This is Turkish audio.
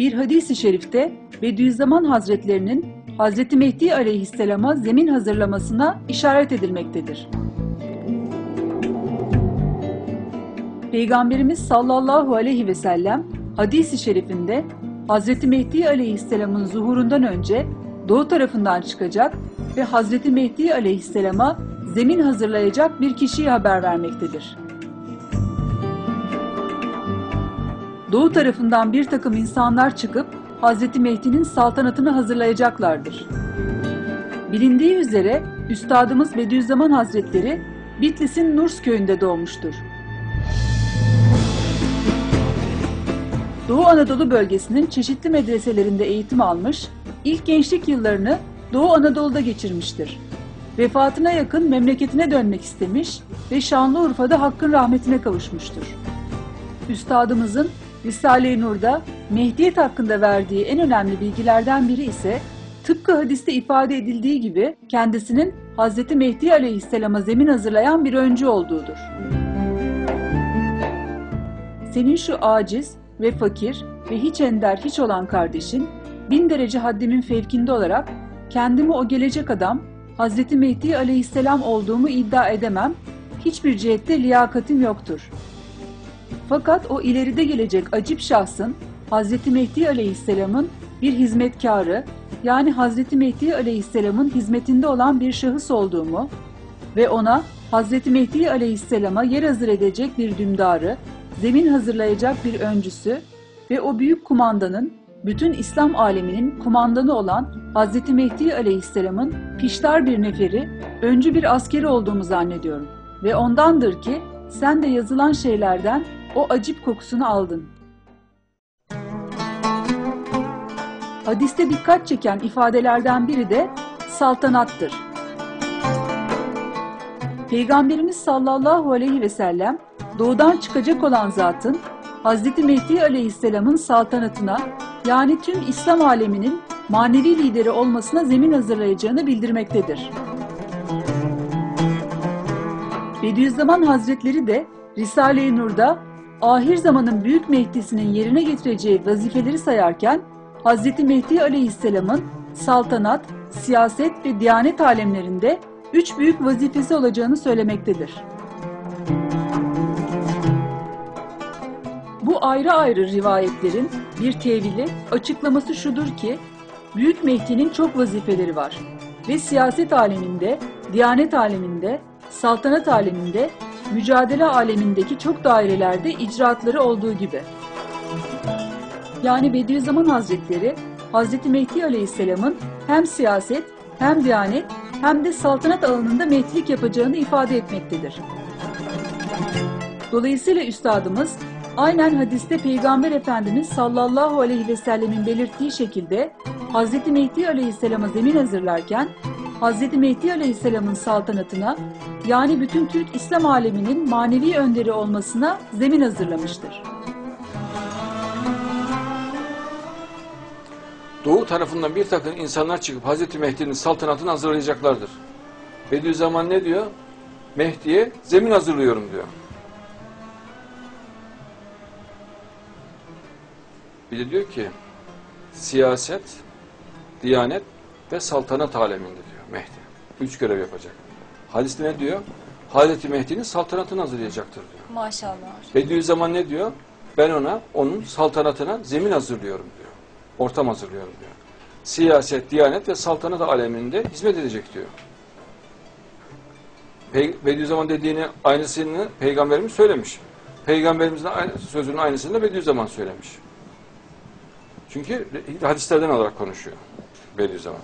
Bir hadis-i şerifte Bediüzzaman Hazretlerinin Hazreti Mehdi aleyhisselama zemin hazırlamasına işaret edilmektedir. Peygamberimiz sallallahu aleyhi ve sellem hadis-i şerifinde Hazreti Mehdi aleyhisselamın zuhurundan önce doğu tarafından çıkacak ve Hazreti Mehdi aleyhisselama zemin hazırlayacak bir kişiye haber vermektedir. Doğu tarafından bir takım insanlar çıkıp Hazreti Mehdi'nin saltanatını hazırlayacaklardır. Bilindiği üzere Üstadımız Bediüzzaman Hazretleri Bitlis'in Nurs köyünde doğmuştur. Doğu Anadolu bölgesinin çeşitli medreselerinde eğitim almış, ilk gençlik yıllarını Doğu Anadolu'da geçirmiştir. Vefatına yakın memleketine dönmek istemiş ve Şanlıurfa'da Hakk'ın rahmetine kavuşmuştur. Üstadımızın Risale-i Nur'da Mehdiyet hakkında verdiği en önemli bilgilerden biri ise tıpkı hadiste ifade edildiği gibi kendisinin Hz. Mehdi aleyhisselama zemin hazırlayan bir öncü olduğudur. Senin şu aciz ve fakir ve hiç ender hiç olan kardeşin bin derece haddimin fevkinde olarak kendimi o gelecek adam Hz. Mehdi aleyhisselam olduğumu iddia edemem, hiçbir cihette liyakatim yoktur. Fakat o ileride gelecek acip şahsın Hz. Mehdi aleyhisselamın bir hizmetkarı yani Hz. Mehdi aleyhisselamın hizmetinde olan bir şahıs olduğumu ve ona Hz. Mehdi aleyhisselama yer hazır edecek bir dümdarı, zemin hazırlayacak bir öncüsü ve o büyük kumandanın bütün İslam aleminin kumandanı olan Hz. Mehdi aleyhisselamın piştar bir neferi, öncü bir askeri olduğumu zannediyorum. Ve ondandır ki sen de yazılan şeylerden o acip kokusunu aldın. Hadiste dikkat çeken ifadelerden biri de saltanattır. Peygamberimiz sallallahu aleyhi ve sellem doğudan çıkacak olan zatın Hz. Mehdi aleyhisselamın saltanatına yani tüm İslam aleminin manevi lideri olmasına zemin hazırlayacağını bildirmektedir. Bediüzzaman Hazretleri de Risale-i Nur'da ahir zamanın büyük Mehdi'sinin yerine getireceği vazifeleri sayarken Hz. Mehdi Aleyhisselam'ın saltanat, siyaset ve diyanet alemlerinde üç büyük vazifesi olacağını söylemektedir. Bu ayrı ayrı rivayetlerin bir tevili, açıklaması şudur ki, Büyük Mehdi'nin çok vazifeleri var ve siyaset aleminde, diyanet aleminde, saltanat aleminde, mücadele alemindeki çok dairelerde icraatları olduğu gibi. Yani Bediüzzaman Hazretleri, Hazreti Mehdi Aleyhisselam'ın hem siyaset, hem diyanet, hem de saltanat alanında mehdilik yapacağını ifade etmektedir. Dolayısıyla üstadımız aynen hadiste Peygamber Efendimiz sallallahu aleyhi ve sellemin belirttiği şekilde Hz. Mehdi aleyhisselama zemin hazırlarken Hz. Mehdi aleyhisselamın saltanatına yani bütün Türk İslam aleminin manevi önderi olmasına zemin hazırlamıştır. Doğu tarafından bir takım insanlar çıkıp Hazreti Mehdi'nin saltanatını hazırlayacaklardır. Bediüzzaman ne diyor? Mehdi'ye zemin hazırlıyorum diyor. Bir de diyor ki siyaset, diyanet ve saltanat aleminde diyor Mehdi. Üç görev yapacak. Hadiste ne diyor? Hazreti Mehdi'nin saltanatını hazırlayacaktır diyor. Maşallah. Bediüzzaman ne diyor? Ben ona onun saltanatına zemin hazırlıyorum diyor. Ortam hazırlıyorum diyor. Siyaset, diyanet ve saltanat aleminde hizmet edecek diyor. Pey Bediüzzaman dediğini aynısını peygamberimiz söylemiş. Peygamberimizin aynı, sözünün aynısını da Bediüzzaman söylemiş. Çünkü hadislerden olarak konuşuyor Bediüzzaman.